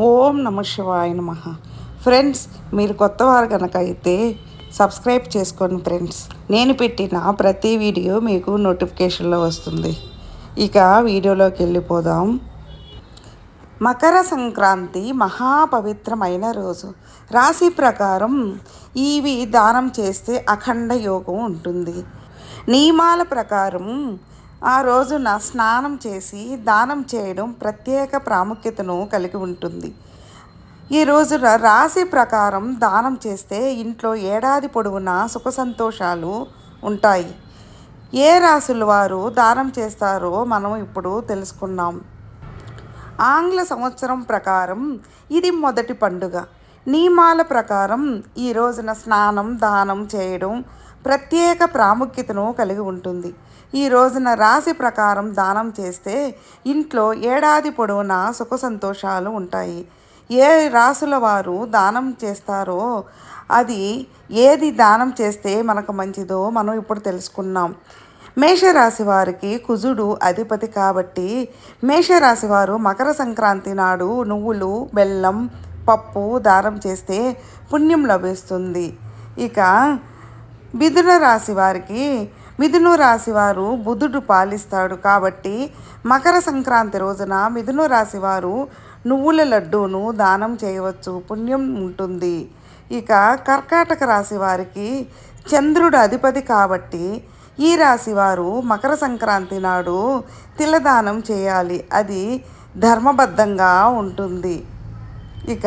ఓం నమ శివాయ నమ. ఫ్రెండ్స్ మీరు కొత్తవారు కనుక అయితే సబ్స్క్రైబ్ చేసుకోండి ఫ్రెండ్స్. నేను పెట్టిన ప్రతి వీడియో మీకు నోటిఫికేషన్లో వస్తుంది. ఇక వీడియోలోకి వెళ్ళిపోదాం. మకర సంక్రాంతి మహాపవిత్రమైన రోజు. రాశి ప్రకారం ఇవి దానం చేస్తే అఖండ యోగం ఉంటుంది. నియమాల ప్రకారం ఆ రోజున స్నానం చేసి దానం చేయడం ప్రత్యేక ప్రాముఖ్యతను కలిగి ఉంటుంది. ఈ రోజున రాశి ప్రకారం దానం చేస్తే ఇంట్లో ఏడాది పొడవునా సుఖ సంతోషాలు ఉంటాయి. ఏ రాశుల వారు దానం చేస్తారో మనం ఇప్పుడు తెలుసుకున్నాం ఆంగ్ల సంవత్సరం ప్రకారం ఇది మొదటి పండుగ. నియమాల ప్రకారం ఈ రోజున స్నానం దానం చేయడం ప్రత్యేక ప్రాముఖ్యతను కలిగి ఉంటుంది. ఈ రోజున రాశి ప్రకారం దానం చేస్తే ఇంట్లో ఏడాది పొడవునా సుఖ సంతోషాలు ఉంటాయి. ఏ రాసుల వారు దానం చేస్తారో అది ఏది దానం చేస్తే మనకు మంచిదో మనం ఇప్పుడు తెలుసుకున్నాం మేషరాశి వారికి కుజుడు అధిపతి కాబట్టి మేషరాశి వారు మకర సంక్రాంతి నాడు నువ్వులు బెల్లం పప్పు దానం చేస్తే పుణ్యం లభిస్తుంది. ఇక మిథున రాశి వారికి మిథున రాశి వారు బుధుడు పాలిస్తాడు కాబట్టి మకర సంక్రాంతి రోజున మిథున రాశి వారు నువ్వుల లడ్డూను దానం చేయవచ్చు పుణ్యం ఉంటుంది. ఇక కర్కాటక రాశి వారికి చంద్రుడు అధిపతి కాబట్టి ఈ రాశి వారు మకర సంక్రాంతి నాడు తిలదానం చేయాలి. అది ధర్మబద్ధంగా ఉంటుంది. ఇక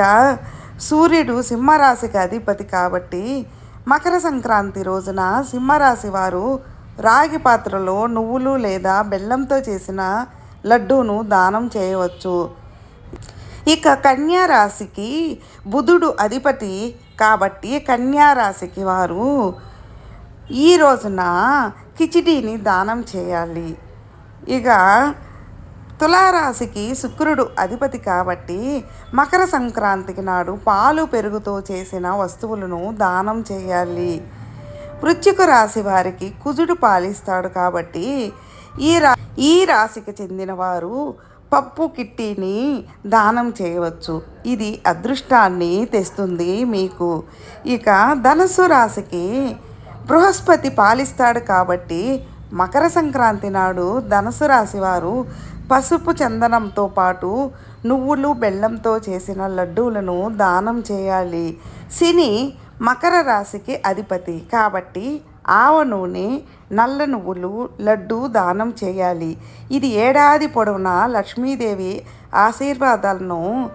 సూర్యుడు సింహరాశికి అధిపతి కాబట్టి మకర సంక్రాంతి రోజున సింహరాశి వారు రాగి పాత్రలో నువ్వులు లేదా బెల్లంతో చేసిన లడ్డూను దానం చేయవచ్చు. ఇక కన్యా రాశికి బుధుడు అధిపతి కాబట్టి కన్యా రాశికి వారు ఈ రోజున కిచిడీని దానం చేయాలి. ఇక తులారాశికి శుక్రుడు అధిపతి కాబట్టి మకర సంక్రాంతికి నాడు పాలు పెరుగుతో చేసిన వస్తువులను దానం చేయాలి. వృచ్చిక రాశి వారికి కుజుడు పాలిస్తాడు కాబట్టి ఈ రా ఈ రాశికి చెందిన వారు పప్పు కిట్టీని దానం చేయవచ్చు. ఇది అదృష్టాన్ని తెస్తుంది మీకు. ఇక ధనస్సు రాశికి బృహస్పతి పాలిస్తాడు కాబట్టి మకర సంక్రాంతి నాడు ధనుసు రాశి వారు పసుపు చందనంతో పాటు నువ్వులు బెల్లంతో చేసిన లడ్డూలను దానం చేయాలి. శని మకర రాశికి అధిపతి. కాబట్టి ఆవ నూనె నల్ల నువ్వులు లడ్డు దానం చేయాలి. ఇది ఏడాది పొడవునా లక్ష్మీదేవి ఆశీర్వాదాలను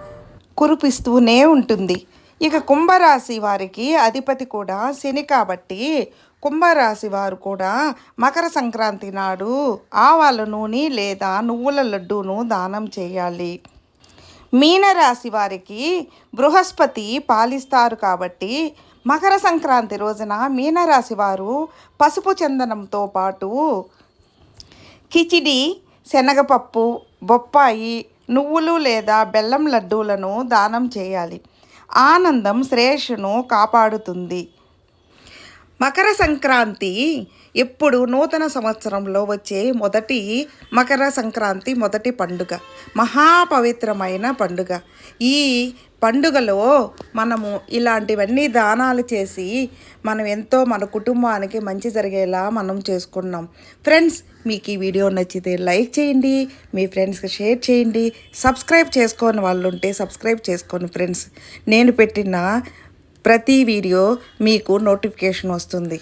కురిపిస్తూనే ఉంటుంది. ఇక కుంభరాశి వారికి అధిపతి కూడా శని కాబట్టి కుంభరాశి వారు కూడా మకర సంక్రాంతి నాడు ఆవాల నూనె లేదా నువ్వుల లడ్డూను దానం చేయాలి. మీనరాశి వారికి బృహస్పతి పాలిస్తారు కాబట్టి మకర సంక్రాంతి రోజున మీనరాశి వారు పసుపు చందనంతో పాటు కిచిడి శనగపప్పు బొప్పాయి నువ్వులు లేదా బెల్లం లడ్డూలను దానం చేయాలి. ఆనందం శ్రేయస్సును కాపాడుతుంది. మకర సంక్రాంతి ఎప్పుడు నూతన సంవత్సరంలో వచ్చే మొదటి మకర సంక్రాంతి మొదటి పండుగ మహాపవిత్రమైన పండుగ. ఈ పండుగలో మనము ఇలాంటివన్నీ దానాలు చేసి మనం ఎంతో మన కుటుంబానికి మంచి జరిగేలా మనం చేసుకున్నాం. ఫ్రెండ్స్ మీకు ఈ వీడియో నచ్చితే లైక్ చేయండి మీ ఫ్రెండ్స్కి షేర్ చేయండి సబ్స్క్రైబ్ చేసుకోని వాళ్ళు ఉంటే సబ్స్క్రైబ్ చేసుకోండి ఫ్రెండ్స్. నేను పెట్టిన ప్రతి వీడియో మీకు నోటిఫికేషన్ వస్తుంది.